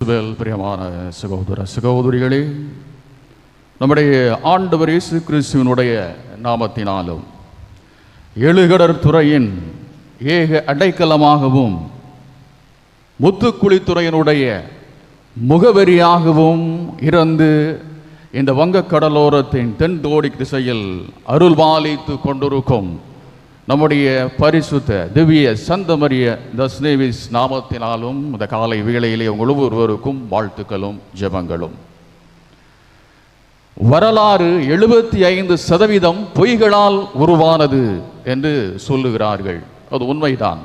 கிறிஸ்துவில் பிரியமான சகோதர சகோதரிகளே நம்முடைய ஆண்டவர் இயேசு கிறிஸ்துவனுடைய நாமத்தினாலும் எழுகடர் துறையின் ஏக அடைக்கலமாகவும் முத்துக்குழித்துறையினுடைய முகவரியாகவும் இருந்து இந்த வங்கக்கடலோரத்தின் தென்தோடி திசையில் அருள்பாலித்து கொண்டிருக்கும் நம்முடைய பரிசுத்த திவ்ய சந்தமரிய தஸ்னேவிஸ் நாமத்தினாலும் இந்த காலை வேளையிலே உங்கள் ஒவ்வொருவருக்கும் வாழ்த்துக்களும் ஜெபங்களும். வரலாறு எழுபத்தி ஐந்து சதவீதம் பொய்களால் உருவானது என்று சொல்லுகிறார்கள். அது உண்மைதான்.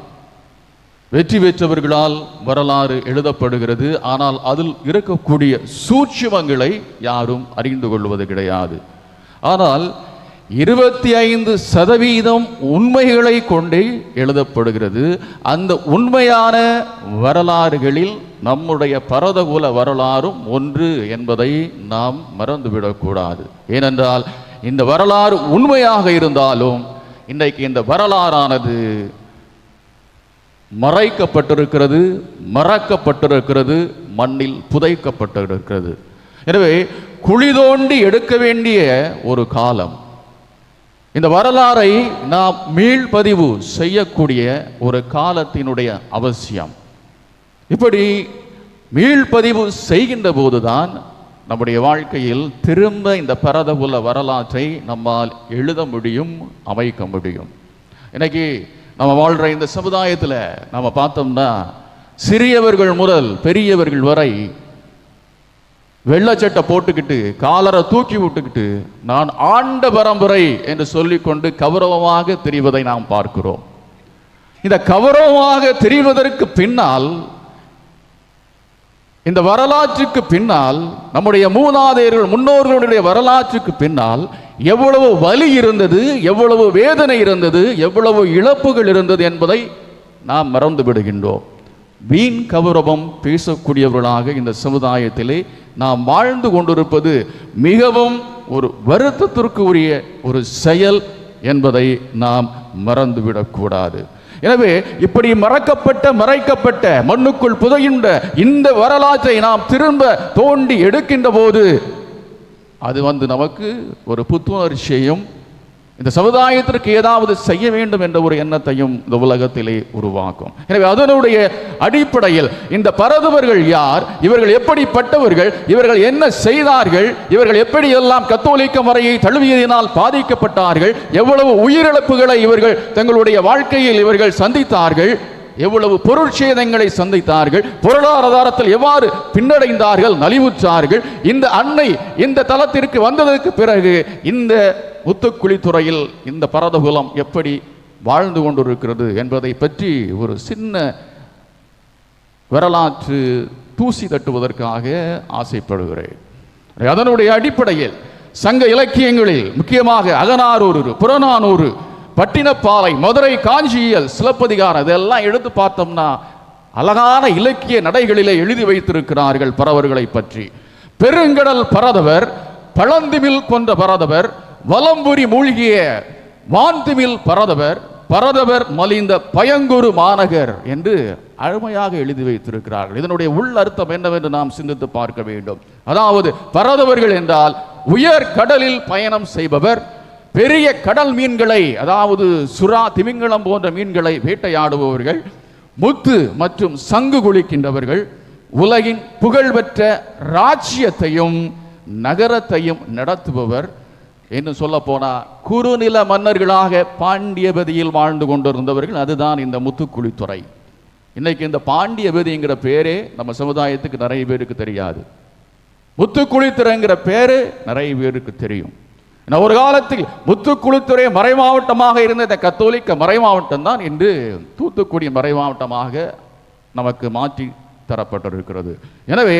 வெற்றி பெற்றவர்களால் வரலாறு எழுதப்படுகிறது. ஆனால் அதில் இருக்கக்கூடிய சூட்சுமங்களை யாரும் அறிந்து கொள்வது கிடையாது. ஆனால் இருபத்தி ஐந்து சதவீதம் உண்மைகளை கொண்டே எழுதப்படுகிறது. அந்த உண்மையான வரலாறுகளில் நம்முடைய பரதகுல வரலாறும் ஒன்று என்பதை நாம் மறந்துவிடக்கூடாது. ஏனென்றால் இந்த வரலாறு உண்மையாக இருந்தாலும் இன்றைக்கு இந்த வரலாறானது மறைக்கப்பட்டிருக்கிறது மறக்கப்பட்டிருக்கிறது மண்ணில் புதைக்கப்பட்டிருக்கிறது. எனவே குழி தோண்டி எடுக்க வேண்டிய ஒரு காலம். இந்த வரலாறை நாம் மீள்பதிவு செய்யக்கூடிய ஒரு காலத்தினுடைய அவசியம். இப்படி மீள்பதிவு செய்கின்ற போதுதான் நம்முடைய வாழ்க்கையில் திரும்ப இந்த பரதகுல வரலாற்றை நம்மால் எழுத முடியும் அமைக்க முடியும். இன்னைக்கு நம்ம வாழ்கிற இந்த சமுதாயத்தில் நம்ம பார்த்தோம்னா சிறியவர்கள் முதல் பெரியவர்கள் வரை வெள்ளச்சட்டை போட்டுக்கிட்டு காலரை தூக்கி விட்டுக்கிட்டு நான் ஆண்ட பரம்பரை என்று சொல்லிக்கொண்டு கௌரவமாக தெரிவதை நாம் பார்க்கிறோம். இந்த கௌரவமாக தெரிவதற்கு பின்னால் இந்த வரலாற்றுக்கு பின்னால் நம்முடைய மூதாதையர்கள் முன்னோர்களுடைய வரலாற்றுக்கு பின்னால் எவ்வளவு வலி இருந்தது எவ்வளவு வேதனை இருந்தது எவ்வளவு இழப்புகள் இருந்தது என்பதை நாம் மறந்து விடுகின்றோம். வீண் கௌரவம் பேசக்கூடியவர்களாக இந்த சமுதாயத்திலே நாம் வாழ்ந்து கொண்டிருப்பது மிகவும் ஒரு வருத்தத்திற்கு உரிய ஒரு செயல் என்பதை நாம் மறந்துவிடக்கூடாது. எனவே இப்படி மறக்கப்பட்ட மறைக்கப்பட்ட மண்ணுக்குள் புதையுண்ட இந்த வரலாற்றை நாம் திரும்ப தோண்டி எடுக்கின்ற போது அது வந்து நமக்கு ஒரு புத்துணர்ச்சியையும் இந்த சமுதாயத்திற்கு ஏதாவது செய்ய வேண்டும் என்ற ஒரு எண்ணத்தையும் இந்த உலகத்திலே உருவாக்கும். எனவே அதனுடைய அடிப்படையில் இந்த பரதுவர்கள் யார்? இவர்கள் எப்படிப்பட்டவர்கள்? இவர்கள் என்ன செய்தார்கள்? இவர்கள் எப்படி எல்லாம் கத்தோலிக்க முறையை தழுவியதினால் பாதிக்கப்பட்டார்கள்? எவ்வளவு உயிரிழப்புகளை இவர்கள் தங்களுடைய வாழ்க்கையில் இவர்கள் சந்தித்தார்கள்? எவ்வளவு பொருள் சேதங்களை சந்தித்தார்கள் பொருளாதாரத்தில் எவ்வாறு பின்னடைந்தார்கள் நலிவுற்றார்கள் இந்த அன்னை இந்த தளத்திற்கு வந்ததற்கு பிறகு இந்த முத்துக்குழித்துறையில் இந்த பரதகுலம் எப்படி வாழ்ந்து கொண்டிருக்கிறது என்பதை பற்றி ஒரு சின்ன வரலாற்று தூசி தட்டுவதற்காக ஆசைப்படுகிறேன். அதனுடைய அடிப்படையில் சங்க இலக்கியங்களில் முக்கியமாக அகனாரூர் புறநானூறு பட்டினப்பாலை மதுரை காஞ்சியல் சிலப்பதிகாரம் இதெல்லாம் எடுத்து பார்த்தோம்னா அழகான இலக்கிய நடைகளிலே எழுதி வைத்திருக்கிறார்கள் பறவர்களை பற்றி. பெருங்கடல் பரதவர் பழந்திமில் கொண்ட பரதவர் வலம்புரி மூழ்கிய வான்திமில் பரதவர் பரதவர் மலிந்த பயங்குரு மாநகர் என்று அழுமையாக எழுதி வைத்திருக்கிறார்கள். இதனுடைய உள் அர்த்தம் என்னவென்று நாம் சிந்தித்து பார்க்க வேண்டும். அதாவது பரதவர்கள் என்றால் உயர் கடலில் பயணம் செய்பவர் பெரிய கடல் மீன்களை அதாவது சுறா திமிங்கலம் போன்ற மீன்களை வேட்டையாடுபவர்கள் முத்து மற்றும் சங்கு குளிக்கின்றவர்கள் உலகின் புகழ்பெற்ற ராஜ்யத்தையும் நகரத்தையும் நடத்துபவர். என்று சொல்ல போனால் குறுநில மன்னர்களாக பாண்டியபதியில் வாழ்ந்து கொண்டிருந்தவர்கள் அதுதான் இந்த முத்துக்குழித்துறை. இன்னைக்கு இந்த பாண்டியபதிங்கிற பேரே நம்ம சமுதாயத்துக்கு நிறைய பேருக்கு தெரியாது. முத்துக்குழித்துறைங்கிற பேரு நிறைய பேருக்கு தெரியும். ஒரு காலத்தில் முத்துக்குளித்துறை மறைமாவட்டமாக இருந்த இந்த கத்தோலிக்க மறைமாவட்டம் தான் இன்று தூத்துக்குடி மறைமாவட்டமாக நமக்கு மாற்றி தரப்பட்டிருக்கிறது. எனவே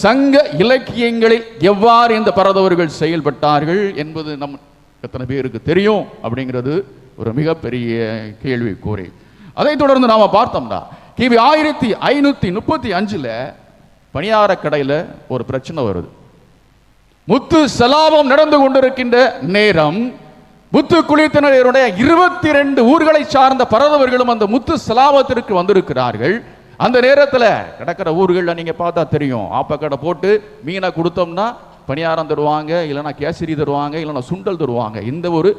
சங்க இலக்கியங்களில் எவ்வாறு இந்த பரதவர்கள் செயல்பட்டார்கள் என்பது நம் எத்தனை பேருக்கு தெரியும் அப்படிங்கிறது ஒரு மிகப்பெரிய கேள்வி கூறி அதைத் தொடர்ந்து நாம் பார்த்தோம்னா கிபி ஆயிரத்தி ஐநூற்றி முப்பத்தி அஞ்சில் பணியார கடையில் ஒரு பிரச்சனை வருது. முத்து சலாபம் நடந்து கொண்டிருக்கின்ற நேரம் முத்து குளித்தினருடைய இருபத்தி ரெண்டு ஊர்களை சார்ந்த பரதவர்களும் அந்த முத்து சலாபத்திற்கு வந்திருக்கிறார்கள். அந்த நேரத்தில் கிடக்கிற ஊர்களில் நீங்கள் பார்த்தா தெரியும். ஆப்பக்கடை போட்டு மீனை கொடுத்தோம்னா பணியாரம் தருவாங்க இல்லைன்னா கேசரி தருவாங்க இல்லைன்னா சுண்டல் தருவாங்க. இந்த ஒரு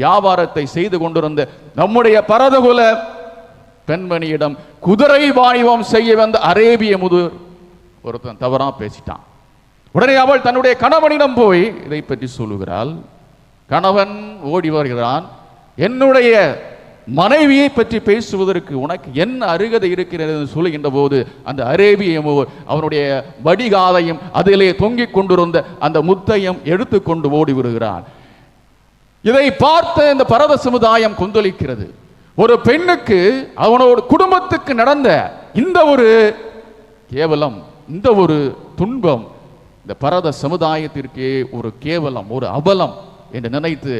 வியாபாரத்தை செய்து கொண்டிருந்த நம்முடைய பரதகுல பெண்மணியிடம் குதிரை வாணிபம் செய்ய வந்த அரேபிய முதிர் ஒருத்தன் தவறாக பேசிட்டான். உடனே அவள் தன்னுடைய கணவனிடம் போய் இதை பற்றி சொல்லுகிறாள். கணவன் ஓடி வருகிறான். என்னுடைய மனைவியை பற்றி பேசுவதற்கு உனக்கு என்ன அருகதை இருக்கிறது? என்று சொல்லுகின்ற போது அந்த அரேபியம் அவனுடைய வடிகாலையும் அதிலே தொங்கிக் கொண்டிருந்த அந்த முத்தையும் எடுத்துக்கொண்டு ஓடி வருகிறான். இதை பார்த்த இந்த பரத சமுதாயம் கொந்தளிக்கிறது. ஒரு பெண்ணுக்கு அவனோட குடும்பத்துக்கு நடந்த இந்த ஒரு கேவலம் இந்த ஒரு துன்பம் இந்த பரத சமுதாயத்திற்கே ஒரு கேவலம் ஒரு அபலம் என்று நினைத்து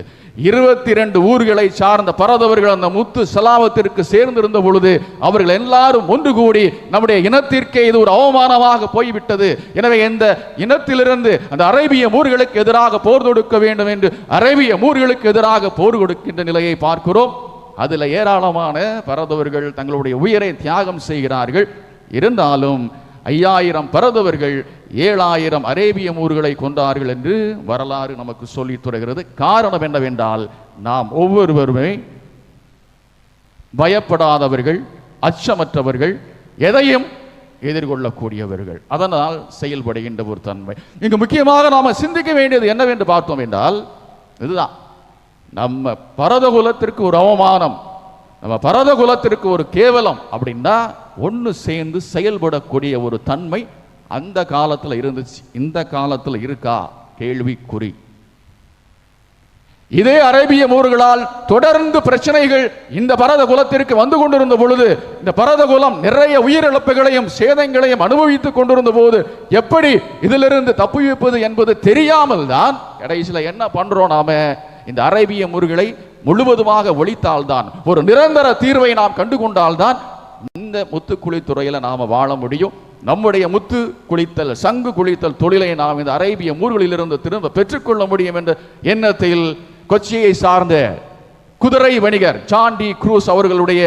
இருபத்தி ரெண்டு ஊர்களை சார்ந்த பரதவர்கள் அந்த முத்து சலாவத்திற்கு சேர்ந்திருந்த பொழுது அவர்கள் எல்லாரும் ஒன்று கூடி நம்முடைய இனத்திற்கே இது ஒரு அவமானமாக போய்விட்டது. எனவே இந்த இனத்திலிருந்து அந்த அரேபிய மூர்களுக்கு எதிராக போர் தொடுக்க வேண்டும் என்று அரேபிய மூர்களுக்கு எதிராக போர் கொடுக்கின்ற நிலையை பார்க்கிறோம். அதுல ஏராளமான பரதவர்கள் தங்களுடைய உயிரை தியாகம் செய்கிறார்கள். இருந்தாலும் ஐயாயிரம் பரதவர்கள் ஏழாயிரம் அரேபிய ஊர்களை கொண்டார்கள் என்று வரலாறு நமக்கு சொல்லி தருகிறது. காரணம் என்னவென்றால் நாம் ஒவ்வொருவருமே பயப்படாதவர்கள் அச்சமற்றவர்கள் எதையும் எதிர்கொள்ளக்கூடியவர்கள். அதனால் செயல்படுகின்ற ஒரு தன்மை. இங்கு முக்கியமாக நாம சிந்திக்க வேண்டியது என்னவென்று பார்த்தோம் என்றால் இதுதான். நம்ம பரத குலத்திற்கு ஒரு அவமானம் நம்ம பரத குலத்திற்கு ஒரு கேவலம் அப்படின்னா ஒன்று சேர்ந்து செயல்படக்கூடிய ஒரு தன்மை அந்த காலத்துல இருந்துச்சு. இந்த காலத்துல இருக்கா? கேள்விக்குறி. இதே அரேபிய மூர்களால் தொடர்ந்து பிரச்சனைகள் இந்த பரத குலத்திற்கு வந்து கொண்டிருந்த பொழுது இந்த பரத குலம் நிறைய உயிரிழப்புகளையும் சேதங்களையும் அனுபவித்துக் கொண்டிருந்த போது எப்படி இதிலிருந்து தப்புவிப்பது என்பது தெரியாமல் தான் கடைசியில் என்ன பண்றோம் நாம? இந்த அரேபிய முருகளை முழுவதுமாக ஒழித்தால்தான் ஒரு நிரந்தர தீர்வை நாம் கண்டு கொண்டால்தான் இந்த முத்து குளித்துறையில நாம வாழ முடியும். நம்முடைய முத்து குளித்தல் சங்கு குளித்தல் தொழிலை நாம் இந்த அரேபிய ஊர்களிலிருந்து திரும்ப பெற்றுக்கொள்ள முடியும் என்ற எண்ணத்தில் கொச்சியை சார்ந்த குதிரை வணிகர் சாண்டி குரூஸ் அவர்களுடைய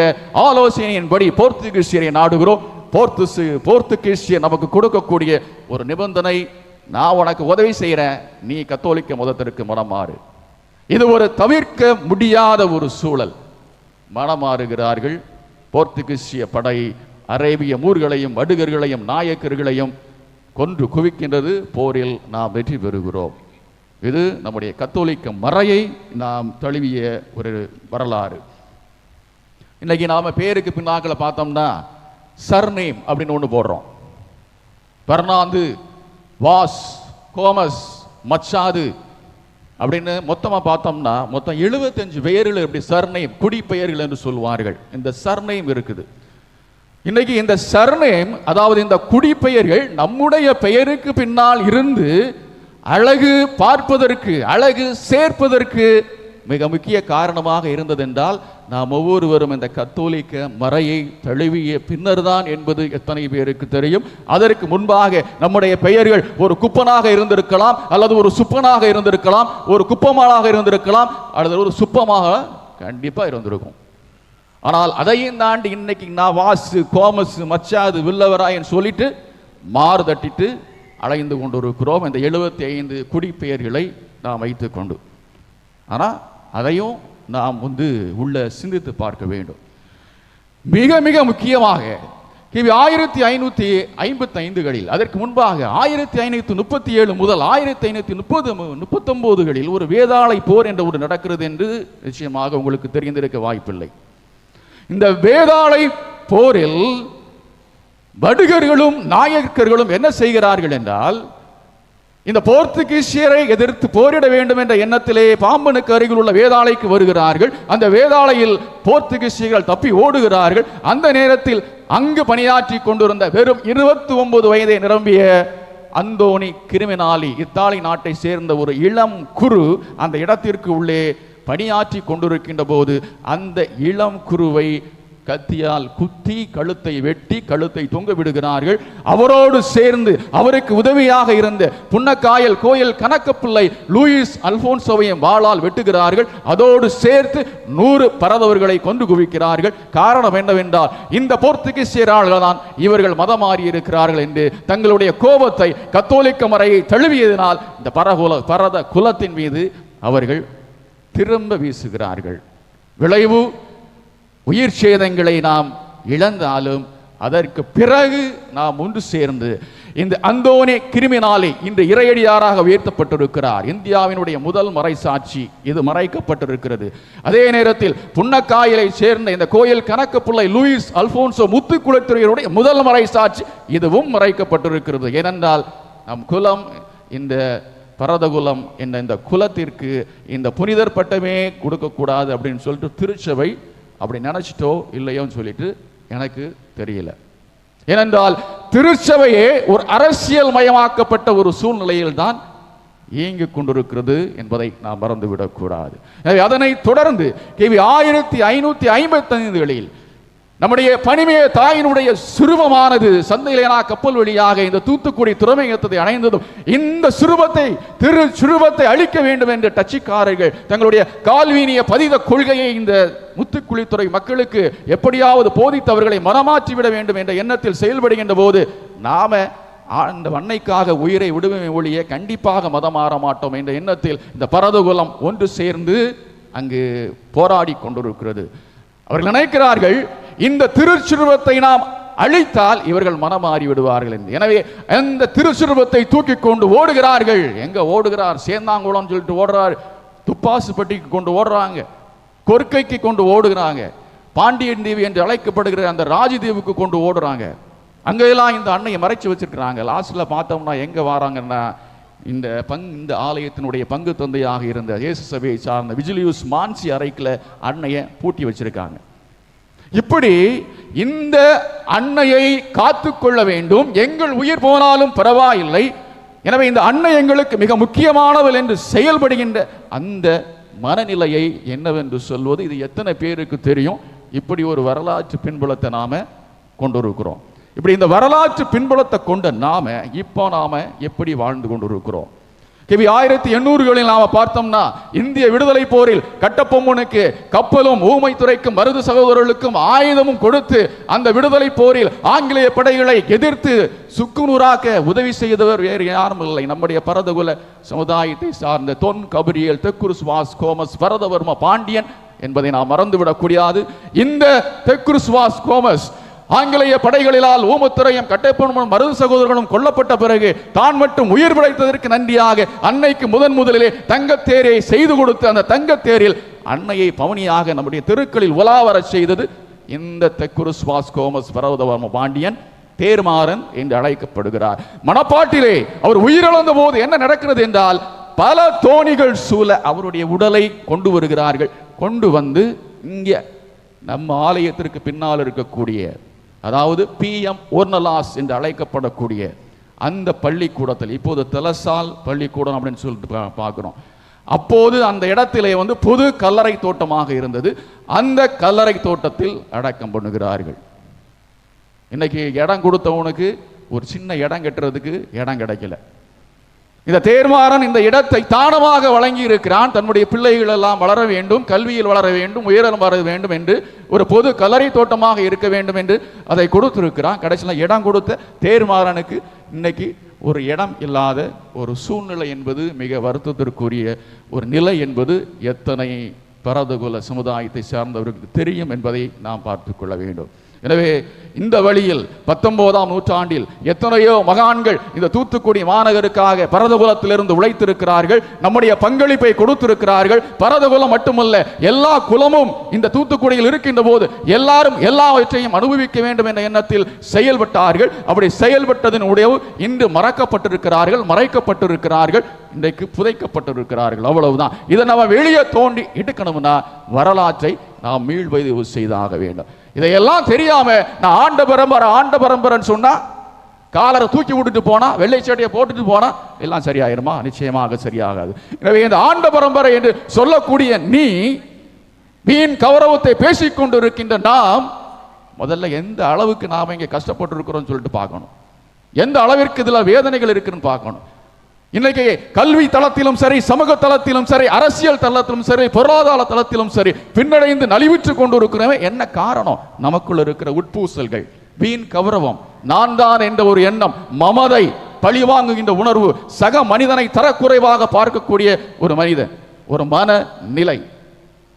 ஆலோசனையின்படி போர்த்துகீசியரை நாடுகிறோம். போர்த்துசு போர்த்துகீசிய நமக்கு கொடுக்கக்கூடிய ஒரு நிபந்தனை நான் உனக்கு உதவி செய்கிறேன் நீ கத்தோலிக்க மதத்திற்கு மனமாறு இது ஒரு தவிர்க்க முடியாத ஒரு சூழல். மனமாறுகிறார்கள் போர்த்துகீசிய படை அரேபிய மூர்களையும் வடுகர்களையும் நாயக்கர்களையும் கொன்று குவிக்கின்றது. போரில் நாம் வெற்றி பெறுகிறோம். இது நம்முடைய கத்தோலிக்க மறையை நாம் தழுவிய ஒரு வரலாறு. இன்னைக்கு நாம் பேருக்கு பின்னாக்களை பார்த்தோம்னா சர்நேம் அப்படின்னு ஒன்று போடுறோம். பெர்னாந்து வாஸ் கோமஸ் மச்சாது அப்படின்னு மொத்தமாக பார்த்தோம்னா மொத்தம் எழுபத்தஞ்சு பெயர்கள் எப்படி சர்நேம் குடிப்பெயர்கள் என்று சொல்வார்கள் இந்த சர்நேம் இருக்குது. இன்னைக்கு இந்த சர்நேம் அதாவது இந்த குடிப்பெயர்கள் நம்முடைய பெயருக்கு பின்னால் இருந்து அழகு பார்ப்பதற்கு அழகு சேர்ப்பதற்கு மிக முக்கிய காரணமாக இருந்ததென்றால் நாம் ஒவ்வொருவரும் இந்த கத்தோலிக்க மறையை தழுவிய பின்னர் தான் என்பது எத்தனை பேருக்கு தெரியும். அதற்கு முன்பாக நம்முடைய பெயர்கள் ஒரு குப்பனாக இருந்திருக்கலாம் அல்லது ஒரு சுப்பனாக இருந்திருக்கலாம் ஒரு குப்பமாளாக இருந்திருக்கலாம் அல்லது ஒரு சுப்பமாக கண்டிப்பாக இருந்திருக்கும். ஆனால் அதையும் தாண்டி இன்னைக்கு நான் வாசு கோமஸ் மச்சாது வில்லவராயன் சொல்லிட்டு மாறு தட்டிட்டு அலைந்து கொண்டிருக்கிறோம். இந்த எழுபத்தி ஐந்து குடிப்பெயர்களை நாம் வைத்துக்கொண்டு. ஆனால் அதையும் நாம் வந்து உள்ள சிந்தித்து பார்க்க வேண்டும். மிக மிக முக்கியமாக கிபி ஆயிரத்தி ஐநூற்றி ஐம்பத்தி ஐந்துகளில் அதற்கு முன்பாக ஆயிரத்தி ஐநூற்றி முப்பத்தி ஏழு முதல் ஆயிரத்தி ஐநூற்றி முப்பது முப்பத்தொம்போதுகளில் ஒரு வேதாளை போர் என்ற ஒரு நடக்கிறது என்று நிச்சயமாக உங்களுக்கு தெரிந்திருக்க வாய்ப்பில்லை. இந்த வேதாளை போரில் வடுகர்களும் நாயக்கர்களும் என்ன செய்கிறார்கள் என்றால் இந்த போர்த்துகீசியரை எதிர்த்து போரிட வேண்டும் என்ற எண்ணத்திலே பாம்பனுக்கு அருகில் உள்ள வேதாளைக்கு வருகிறார்கள். அந்த வேதாளையில் போர்த்துகீசியர்கள் தப்பி ஓடுகிறார்கள். அந்த நேரத்தில் அங்கு பணியாற்றி கொண்டிருந்த வெறும் இருபத்தி ஒன்பது வயதை நிரம்பிய அந்தோனி கிரிமினாலி இத்தாலி நாட்டை சேர்ந்த ஒரு இளம் குரு அந்த இடத்திற்கு உள்ளே பணியாற்றி கொண்டிருக்கின்ற போது அந்த இளம் குருவை கத்தியால் குத்தி கழுத்தை வெட்டி கழுத்தை தொங்க விடுகிறார்கள். அவரோடு சேர்ந்து அவருக்கு உதவியாக இருந்த புன்னக்காயல் கோயில் கணக்கப்பிள்ளை லூயிஸ் அல்போன்சோவையும் வாளால் வெட்டுகிறார்கள். அதோடு சேர்த்து நூறு பரதவர்களை கொண்டு குவிக்கிறார்கள். காரணம் என்னவென்றால் இந்த போர்த்துகீசியரால் தான் இவர்கள் மதம் மாறி இருக்கிறார்கள் என்று தங்களுடைய கோபத்தை கத்தோலிக்க மறையை தழுவியதினால் இந்த பரகுல பரத குலத்தின் மீது அவர்கள் திரும்ப வீசுகிறார்கள். விளைவு உயிர் சேதங்களை நாம் இழந்தாலும் அதற்கு பிறகு நாம் ஒன்று சேர்ந்து இந்த அந்தோனே கிருமினாலே இன்று இறையடியாராக உயர்த்தப்பட்டிருக்கிறார். இந்தியாவினுடைய முதல் மறைசாட்சி இது மறைக்கப்பட்டிருக்கிறது. அதே நேரத்தில் புன்னக்காயலை சேர்ந்த இந்த கோயில் கணக்கு பிள்ளை லூயிஸ் அல்போன்சோ முத்துக்குளத்துறையருடைய முதல் மறைசாட்சி இதுவும் மறைக்கப்பட்டிருக்கிறது. ஏனென்றால் நம் குலம் இந்த பரதகுலம் என்ற இந்த குலத்திற்கு இந்த புனிதர் பட்டமே கொடுக்கக்கூடாது அப்படின்னு சொல்லிட்டு திருச்சபை அப்படி நினச்சிட்டோ இல்லையோன்னு சொல்லிட்டு எனக்கு தெரியல. ஏனென்றால் திருச்சபையே ஒரு அரசியல் மயமாக்கப்பட்ட ஒரு சூழ்நிலையில் தான் இயங்கிக் கொண்டிருக்கிறது என்பதை நாம் மறந்துவிடக்கூடாது. எனவே அதனை தொடர்ந்து கிபி ஆயிரத்தி ஐநூற்றி ஐம்பத்தி ஐந்துகளில் நம்முடைய பணிமையை தாயினுடைய சிறுவமானது சந்தையிலேனா கப்பல் வழியாக இந்த தூத்துக்குடி துறைமுகத்தை அணைந்ததும் இந்த சிறுவத்தை திரு சிறுவத்தை அழிக்க வேண்டும் என்று டச்சுக்காரர்கள் தங்களுடைய கால்வீனிய பதித கொள்கையை இந்த முத்துக்குளித்துறை மக்களுக்கு எப்படியாவது போதித்தவர்களை மனமாற்றி விட வேண்டும் என்ற எண்ணத்தில் செயல்படுகின்ற போது நாம அந்த வன்னைக்காக உயிரை விடுமே ஒழிய கண்டிப்பாக மதம் மாற மாட்டோம் என்ற எண்ணத்தில் இந்த பரதகுலம் ஒன்று சேர்ந்து அங்கு போராடி கொண்டிருக்கிறது. அவர்கள் நினைக்கிறார்கள் இந்த திருச்சிறுவத்தை நாம் அழித்தால் இவர்கள் மனமாறி விடுவார்கள் என்று. எனவே அந்த திருச்சிறுவத்தை தூக்கி கொண்டு ஓடுகிறார்கள். எங்க ஓடுகிறார்? சேந்தாங்குளம் சொல்லிட்டு ஓடுறார். துப்பாசுப்பட்டிக்கு கொண்டு ஓடுறாங்க. கொற்கைக்கு கொண்டு ஓடுகிறாங்க. பாண்டியன் தீவு என்று அழைக்கப்படுகிற அந்த ராஜதீவுக்கு கொண்டு ஓடுறாங்க. அங்கெல்லாம் இந்த அன்னையை மறைச்சு வச்சிருக்கிறாங்க. லாஸ்ட்ல பார்த்தோம்னா எங்க வராங்கன்னா இந்த பங் இந்த ஆலயத்தினுடைய பங்கு தந்தையாக இருந்த இயேசு சபையை சார்ந்த விஜிலியூஸ் மான்சி அறைக்குள்ள அன்னையை பூட்டி வச்சிருக்காங்க. இப்படி இந்த அன்னையை காத்துக்கொள்ள வேண்டும். எங்கள் உயிர் போனாலும் பரவாயில்லை. எனவே இந்த அன்னை எங்களுக்கு மிக முக்கியமானவள் என்று செயல்படுகின்ற அந்த மனநிலையை என்னவென்று சொல்வது இது எத்தனை பேருக்கு தெரியும். இப்படி ஒரு வரலாற்று பின்புலத்தை நாம கொண்டிருக்கிறோம். இப்படி இந்த வரலாற்று பின்புலத்தை கொண்ட நாம இப்போ நாம எப்படி வாழ்ந்து கொண்டிருக்கிறோம்? கிபி ஆயிரத்தி எண்ணூறுகளில் நாம பார்த்தோம்னா இந்திய விடுதலை போரில் கட்டப்பொம்மனுக்கு கப்பலும் ஊமை துறைக்கும் மருது சகோதரர்களுக்கும் ஆயுதமும் கொடுத்து அந்த விடுதலை போரில் ஆங்கிலேய படைகளை எதிர்த்து சுக்குநூறாக்க உதவி செய்தவர் வேறு யாரும் இல்லை. நம்முடைய பரதகுல சமுதாயத்தை சார்ந்த தொன் கபிரியல் தெக்குரு சுவாஸ் கோமஸ் பரதவர்ம பாண்டியன் என்பதை நாம் மறந்துவிடக் கூடாது இந்த தெக்குரு சுவாஸ் கோமஸ் ஆங்கிலேய படைகளிலால் ஊமத்துறையும் கட்டைப்பனும் மருது சகோதரர்களும் கொல்லப்பட்ட பிறகு தான் மட்டும் உயிர் பிழைத்ததற்கு நன்றியாக அன்னைக்கு முதன் முதலிலே தங்கத்தேரை செய்து கொடுத்து அந்த தங்கத்தேரில் அன்னையை பவனியாக நம்முடைய தெருக்களில் உலாவரச் செய்தது இந்த தெக்குருஸ்வாஸ் கோமஸ் பரவதவர்ம பாண்டியன் தேர்மாறன் என்று அழைக்கப்படுகிறார். மணப்பாட்டிலே அவர் உயிரிழந்த போது என்ன நடக்கிறது என்றால் பல தோணிகள் சூழ அவருடைய உடலை கொண்டு வருகிறார்கள். கொண்டு வந்து இங்கே நம்ம ஆலயத்திற்கு பின்னால் இருக்கக்கூடிய அதாவது பிஎம் ஒர்னலாஸ் என்று அழைக்கப்படக்கூடிய அந்த பள்ளிக்கூடத்தில் இப்போது தெலசால் பள்ளிக்கூடம் அப்படின்னு சொல்லிட்டு பா- அப்போது அந்த இடத்திலே வந்து புது கல்லறை தோட்டமாக இருந்தது. அந்த கல்லறை தோட்டத்தில் அடக்கம் பண்ணுகிறார்கள். இன்னைக்கு இடம் கொடுத்தவனுக்கு ஒரு சின்ன இடம் கட்டுறதுக்கு இடம் கிடைக்கல. இந்த தேர்மாறன் இந்த இடத்தை தானமாக வழங்கி இருக்கிறான் தன்னுடைய பிள்ளைகள் எல்லாம் வளர வேண்டும் கல்வியில் வளர வேண்டும் உயரம் வர வேண்டும் என்று ஒரு பொது கலரை தோட்டமாக இருக்க வேண்டும் என்று அதை கொடுத்திருக்கிறான். கடைசியில் இடம் கொடுத்த தேர்மாறனுக்கு இன்னைக்கு ஒரு இடம் இல்லாத ஒரு சூழ்நிலை என்பது மிக வருத்தத்திற்குரிய ஒரு நிலை என்பது எத்தனை பரதகுல சமுதாயத்தை சார்ந்தவர்களுக்கு தெரியும் என்பதை நாம் பார்த்து கொள்ள வேண்டும். எனவே இந்த வழியில் பத்தொன்பதாம் நூற்றாண்டில் எத்தனையோ மகான்கள் இந்த தூத்துக்குடி மாநகருக்காக பரதகுலத்திலிருந்து உழைத்திருக்கிறார்கள் நம்முடைய பங்களிப்பை கொடுத்திருக்கிறார்கள். பரதகுலம் மட்டுமல்ல எல்லா குலமும் இந்த தூத்துக்குடியில் இருக்கின்ற போது எல்லாரும் எல்லாவற்றையும் அனுபவிக்க வேண்டும் என்ற எண்ணத்தில் செயல்பட்டார்கள். அப்படி செயல்பட்டதன் உடையவு இன்று மறக்கப்பட்டிருக்கிறார்கள் மறைக்கப்பட்டிருக்கிறார்கள் இன்றைக்கு புதைக்கப்பட்டிருக்கிறார்கள். அவ்வளவுதான். இதை நம்ம வெளியே தோண்டி எடுக்கணும்னா வரலாற்றை நாம் மீள்வதிவு செய்தாக வேண்டும். இதையெல்லாம் தெரியாம நான் ஆண்ட பரம்பரை ஆண்ட பரம்பரைன்னு சொன்னா காலரை தூக்கி விட்டுட்டு போனா வெள்ளை சட்டையை போட்டுட்டு போனா எல்லாம் சரியாயிருமா? நிச்சயமாக சரியாகாது. எனவே இந்த ஆண்ட பரம்பரை என்று சொல்லக்கூடிய நீ வீண் கௌரவத்தை பேசிக் கொண்டிருக்கின்ற நாம் முதல்ல எந்த அளவுக்கு நாம் இங்கே கஷ்டப்பட்டு சொல்லிட்டு பார்க்கணும். எந்த அளவிற்கு இதில் வேதனைகள் இருக்குன்னு பார்க்கணும். இன்னைக்கு கல்வி தளத்திலும் சரி சமூக தளத்திலும் சரி அரசியல் தளத்திலும் சரி பொருளாதார தளத்திலும் சரி பின்னடைந்து நலிவிற்று கொண்டு இருக்கிறவன் என்ன காரணம்? நமக்குள்ள இருக்கிற உட்பூசல்கள் வீண் கௌரவம். நான் தான் என்ற ஒரு எண்ணம் மமதை பழிவாங்குகின்ற உணர்வு சக மனிதனை தரக்குறைவாக பார்க்கக்கூடிய ஒரு மனிதன் ஒரு மன நிலை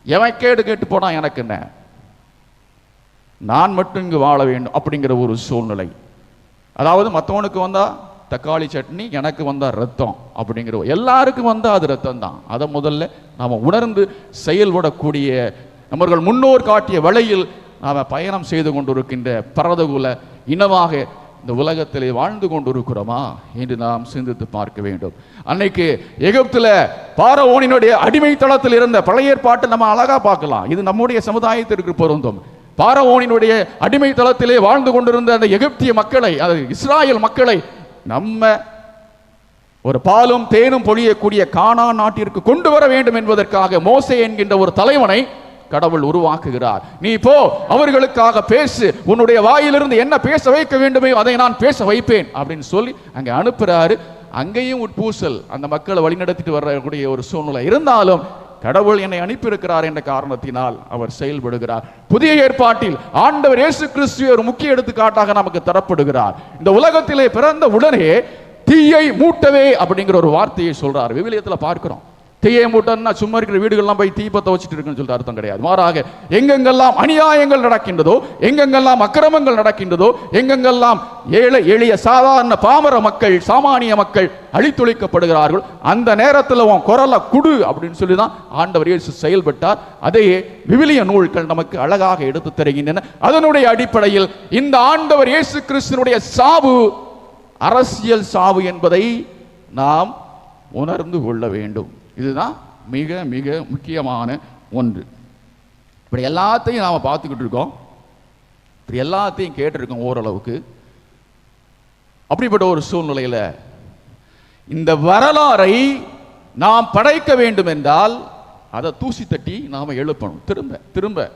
எவன் கேடு கேட்டு போனா எனக்கு என்ன? நான் மட்டும் இங்கு வாழ வேண்டும் அப்படிங்கிற ஒரு சூழ்நிலை. அதாவது மற்றவனுக்கு வந்தா தக்காளி சட்னி எனக்கு வந்தால் ரத்தம் அப்படிங்கிற எல்லாருக்கும் வந்தால் அது ரத்தம் தான் அதை முதல்ல நாம் உணர்ந்து செயல்படக்கூடிய நம்மர்கள் முன்னோர் காட்டிய வழியில் நாம் பயணம் செய்து கொண்டிருக்கின்ற பரதகுல இனமாக இந்த உலகத்திலே வாழ்ந்து கொண்டிருக்கிறோமா என்று நாம் சிந்தித்து பார்க்க வேண்டும். அன்னைக்கு எகிப்தில் பாரவோனினுடைய அடிமை தளத்தில் இருந்த பழைய ஏற்பாட்டை நம்ம அழகாக பார்க்கலாம். இது நம்முடைய சமுதாயத்திற்கு பொருந்தும். பாரவோனினுடைய அடிமை தளத்திலே வாழ்ந்து கொண்டிருந்த அந்த எகிப்திய மக்களை அது இஸ்ராயல் மக்களை நம்ம ஒரு பாலும் தேனும் பொழியக்கூடிய கானா நாட்டிற்கு கொண்டு வர வேண்டும் என்பதற்காக மோசே என்கின்ற ஒரு தலைவனை கடவுள் உருவாக்குகிறார். நீ போ அவர்களுக்காக பேசு உன்னுடைய வாயிலிருந்து என்ன பேச வைக்க வேண்டுமே அதை நான் பேச வைப்பேன் அப்படின்னு சொல்லி அங்க அனுப்புகிறாரு அங்கேயும் உட்பூசல். அந்த மக்களை வழிநடத்திட்டு வரக்கூடிய ஒரு சூழ்நிலை இருந்தாலும் கடவுள் என்னை அனுப்பியிருக்கிறார் என்ற காரணத்தினால் அவர் செயல்படுகிறார். புதிய ஏற்பாட்டில் ஆண்டவர் இயேசு கிறிஸ்துவை ஒரு முக்கிய எடுத்துக்காட்டாக நமக்கு தரப்படுகிறார். இந்த உலகத்திலே பிறந்த உடனே தீயை மூட்டவே அப்படிங்கிற ஒரு வார்த்தையை சொல்றார். விவிலியத்தில் பார்க்கிறோம். தீயை மூட்டன்னா சும்மா இருக்கிற வீடுகள்லாம் போய் தீபத்தை வச்சுட்டு இருக்குன்னு சொல்லிட்டு அர்த்தம் கிடையாது. மாறாக எங்கெங்கெல்லாம் அநியாயங்கள் நடக்கின்றதோ எங்கெங்கெல்லாம் அக்கிரமங்கள் நடக்கின்றதோ எங்கெங்கெல்லாம் ஏழை எளிய சாதாரண பாமர மக்கள் சாமானிய மக்கள் அழித்துழிக்கப்படுகிறார்கள் அந்த நேரத்தில் உன் குரலை குடு அப்படின்னு சொல்லி தான் ஆண்டவர் இயேசு செயல்பட்டார். அதையே விவிலிய நூல்கள் நமக்கு அழகாக எடுத்து தருகின்றன. அதனுடைய அடிப்படையில் இந்த ஆண்டவர் இயேசு கிறிஸ்தனுடைய சாவு அரசியல் சாவு என்பதை நாம் உணர்ந்து கொள்ள வேண்டும். இதுதான் மிக மிக முக்கியமான ஒன்று. இப்படி எல்லாத்தையும் நாம் பார்த்துக்கிட்டு இருக்கோம். இப்படி எல்லாத்தையும் கேட்டிருக்கோம் ஓரளவுக்கு. அப்படிப்பட்ட ஒரு சூழ்நிலையில் இந்த வரலாறை நாம் படைக்க வேண்டும் என்றால் அதை தூசி தட்டி நாம் எழுப்பணும். திரும்ப திரும்ப.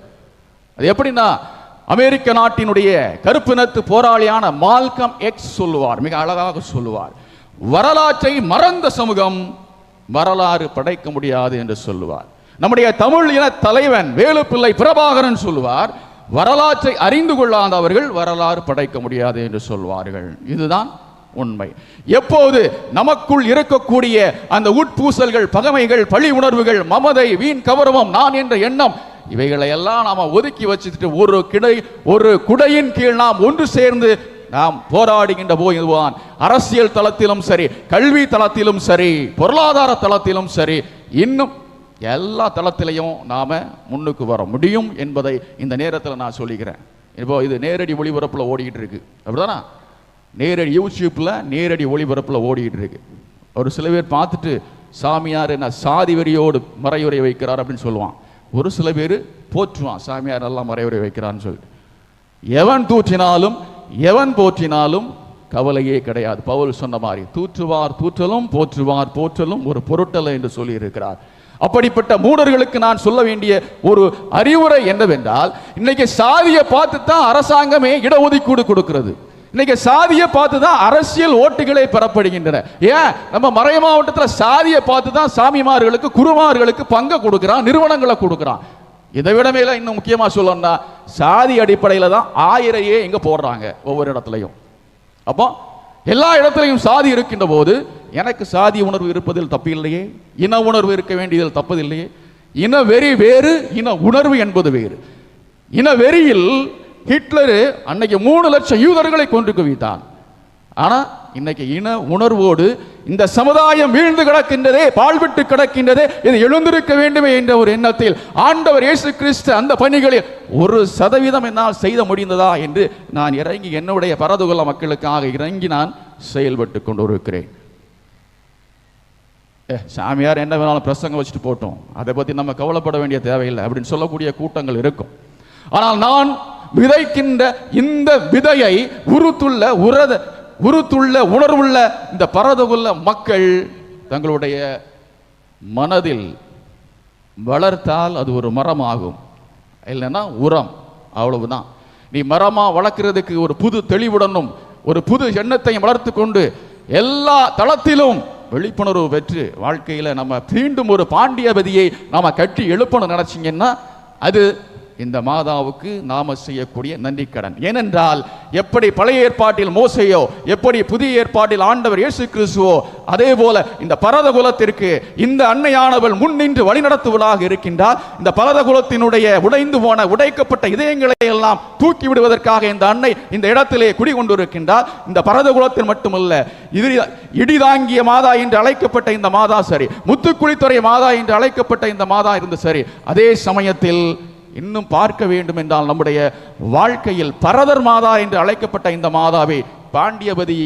அது எப்படின்னா அமெரிக்க நாட்டினுடைய கருப்பினத்து போராளியான மால்கம் எக்ஸ் சொல்லுவார். மிக அழகாக சொல்லுவார். வரலாற்றை மறந்த சமூகம் வரலாறு படைக்க முடியாது என்று சொல்லுவார். நம்முடைய தமிழ் இன தலைவன் வேலுப்பிள்ளை பிரபாகரன் சொல்லுவார் வரலாற்றை அறிந்து கொள்ளாதவர்கள் வரலாறு படைக்க முடியாது என்று சொல்வார்கள். இதுதான் உண்மை. எப்போது நமக்குள் இருக்கக்கூடிய அந்த உட்பூசல்கள் பகமைகள் பழி உணர்வுகள் மமதை வீண் கௌரவம் நான் என்ற எண்ணம் இவைகளை எல்லாம் நாம ஒதுக்கி வச்சுட்டு ஒரு கிடை ஒரு குடையின் கீழ் நாம் ஒன்று சேர்ந்து நாம் போராடுகின்ற போதுதான் அரசியல் தளத்திலும் சரி கல்வி தளத்திலும் சரி பொருளாதார தளத்திலும் சரி இன்னும் எல்லா தளத்திலையும் நாம முன்னுக்கு வர முடியும் என்பதை இந்த நேரத்தில் நான் சொல்லிக்கிறேன். இப்போ இது நேரடி ஒளிபரப்பில் ஓடிக்கிட்டு இருக்கு. அப்படிதானா? நேரடி யூடியூப்பில் நேரடி ஒளிபரப்பில் ஓடிக்கிட்டு இருக்கு. ஒரு சில பேர் பார்த்துட்டு சாமியார் என்ன சாதி வெறியோடு மறையுறை வைக்கிறார் அப்படின்னு சொல்லுவான். ஒரு சில பேர் போற்றுவான் சாமியார் நல்லா மறையுறை வைக்கிறான்னு சொல்லிட்டு. எவன் தூற்றினாலும் எவன் போற்றினாலும் கவலையே கிடையாது. பவுல் சொன்ன மாதிரி தூற்றுவார் தூற்றலும் போற்றுவார் போற்றலும் ஒரு பொருட்டல்ல என்று சொல்லியிருக்கிறார். அப்படிப்பட்ட மூடர்களுக்கு நான் சொல்ல வேண்டிய ஒரு அறிவுரை என்னவென்றால் இன்னைக்கு சாதியை பார்த்து தான் அரசாங்கமே இடஒதுக்கீடு கொடுக்கிறது. இன்னைக்கு சாதியை பார்த்து தான் அரசியல் ஓட்டுகளை பெறப்படுகின்றன. ஏன்? நம்ம மறை மாவட்டத்தில் சாதியை பார்த்து தான் சாமிமார்களுக்கு குருமார்களுக்கு பங்கை கொடுக்குறான் நிறுவனங்களை கொடுக்குறான். இதை விட மேல இன்னும் முக்கியமா சொல்லணும்னா சாதி அடிப்படையில் தான் ஆயிரையே இங்க போடுறாங்க ஒவ்வொரு இடத்துலையும். அப்போ எல்லா இடத்துலையும் சாதி இருக்கின்ற போது எனக்கு சாதி உணர்வு இருப்பதில் தப்பில்லையே இன உணர்வு இருக்க வேண்டியதில் தப்பதில்லையே. இன வெறி வேறு இன உணர்வு என்பது வேறு. இன வெறியில் ஹிட்லரு அன்னைக்கு மூணு லட்சம் யூதர்களை கொண்டு குவித்தான் ஆனால் இன்னைக்கு இன உணர்வோடு இந்த சமுதாயம் வீழ்ந்து கிடக்கின்றதே பால்விட்டு கிடக்கின்றதே இது எழுந்திருக்க வேண்டுமே என்ற ஒரு எண்ணத்தில் ஆண்டவர் இயேசு கிறிஸ்து அந்த பணிகளில் ஒரு சதவீதம் என்னால் செய்த முடிந்ததா என்று நான் இறங்கி என்னுடைய பரதுகுல மக்களுக்காக இறங்கி நான் செயல்பட்டு கொண்டு இருக்கிறேன் ஏ சாமியார் என்ன வேணாலும் பிரசங்கம் வச்சுட்டு போட்டோம். அதை பற்றி நம்ம கவலைப்பட வேண்டிய தேவையில்லை அப்படின்னு சொல்லக்கூடிய கூட்டங்கள் இருக்கும். ஆனால் நான் விதைக்கின்ற இந்த விதையை உருத்துள்ள உரத உருத்துள்ள உணர்வுள்ள இந்த பரதகுள்ள மக்கள் தங்களுடைய மனதில் வளர்த்தால் அது ஒரு மரமாகும். இல்லைன்னா உரம் அவ்வளவுதான். நீ மரமாக வளர்க்கிறதுக்கு ஒரு புது தெளிவுடனும் ஒரு புது எண்ணத்தையும் வளர்த்து கொண்டு எல்லா தளத்திலும் விழிப்புணர்வு பெற்று வாழ்க்கையில் நம்ம மீண்டும் ஒரு பாண்டியபதியை நாம் கட்டி எழுப்பணும் நினச்சிங்கன்னா அது இந்த மாதாவுக்கு நாம செய்யக்கூடிய நன்றிக்கடன். ஏனென்றால் எப்படி பழைய ஏற்பாட்டில் மோசையோ எப்படி புதிய ஏற்பாட்டில் ஆண்டவர் இயேசு கிறிஸ்துவோ அதே போல இந்த பரத குலத்திற்கு இந்த அன்னையானவள் முன்னின்று வழிநடத்துவதாக இருக்கின்றால் இந்த பரத குலத்தினுடைய உடைந்து போன உடைக்கப்பட்ட இதயங்களை எல்லாம் தூக்கி விடுவதற்காக இந்த அன்னை இந்த இடத்திலே குடிகொண்டிருக்கின்றார். இந்த பரத குலத்தில் மட்டுமல்ல இது இடிதாங்கிய மாதா என்று அழைக்கப்பட்ட இந்த மாதா சரி முத்துக்குழித்துறை மாதா என்று அழைக்கப்பட்ட இந்த மாதா இருந்து சரி அதே சமயத்தில் இன்னும் பார்க்க வேண்டும் என்றால் நம்முடைய வாழ்க்கையில் பரதர் மாதா என்று அழைக்கப்பட்ட இந்த மாதாவை பாண்டியபதி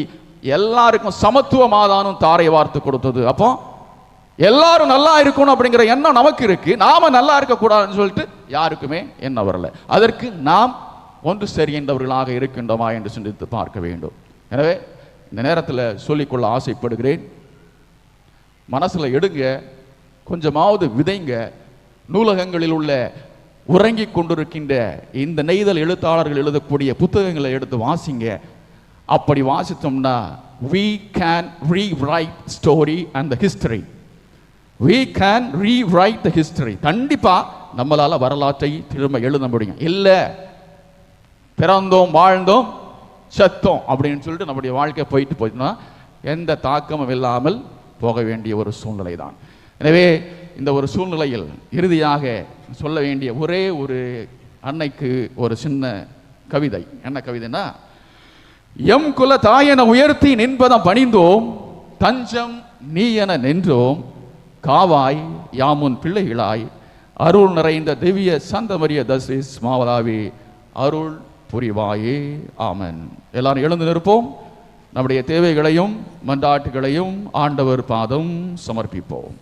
எல்லாருக்கும் சமத்துவ மாதானும் தாரை வார்த்து கொடுத்தது. அப்போ எல்லாரும் நல்லா இருக்கணும் அப்படிங்கிற எண்ணம் நமக்கு இருக்கு. நாம நல்லா இருக்கக்கூடாதுன்னு சொல்லிட்டு யாருக்குமே எண்ணம் வரல. அதற்கு நாம் ஒன்று சரிகின்றவர்களாக இருக்கின்றோமா என்று சிந்தித்து பார்க்க வேண்டும். எனவே இந்த நேரத்தில் சொல்லிக்கொள்ள ஆசைப்படுகிறேன். மனசுல எடுங்க. கொஞ்சமாவது விதைங்க. நூலகங்களில் உள்ள உறங்கிக் கொண்டிருக்கின்ற இந்த நெய்தல் எழுத்தாளர்கள் எழுதக்கூடிய புத்தகங்களை எடுத்து வாசிங்க. அப்படி வாசித்தோம்னா we can rewrite story and the history. We can rewrite the history கண்டிப்பாக நம்மளால் வரலாற்றை திரும்ப எழுத முடியும். இல்லை பிறந்தோம் வாழ்ந்தோம் செத்தோம் அப்படின்னு சொல்லிட்டு நம்முடைய வாழ்க்கை போயிட்டு போயிட்டுனா எந்த தாக்கமும் இல்லாமல் போக வேண்டிய ஒரு சூழ்நிலை தான் எனவே இந்த ஒரு சூழ்நிலையில் இறுதியாக சொல்ல வேண்டிய ஒரே ஒரு அன்னைக்கு ஒரு சின்ன கவிதை. என்ன கவிதைன்னா எம் குல தாயென உயர்த்தி நின்பதம் பணிந்தோம் தஞ்சம் நீ என நின்றோம் காவாய் யாமுன் பிள்ளைகளாய் அருள் நிறைந்த திவ்ய சந்தமரிய தசிஸ் மாவதாவி அருள் புரிவாயே. ஆமன். எல்லாரும் எழுந்து நிற்போம். நம்முடைய தேவைகளையும் மன்றாட்டுகளையும் ஆண்டவர் பாதம் சமர்ப்பிப்போம்.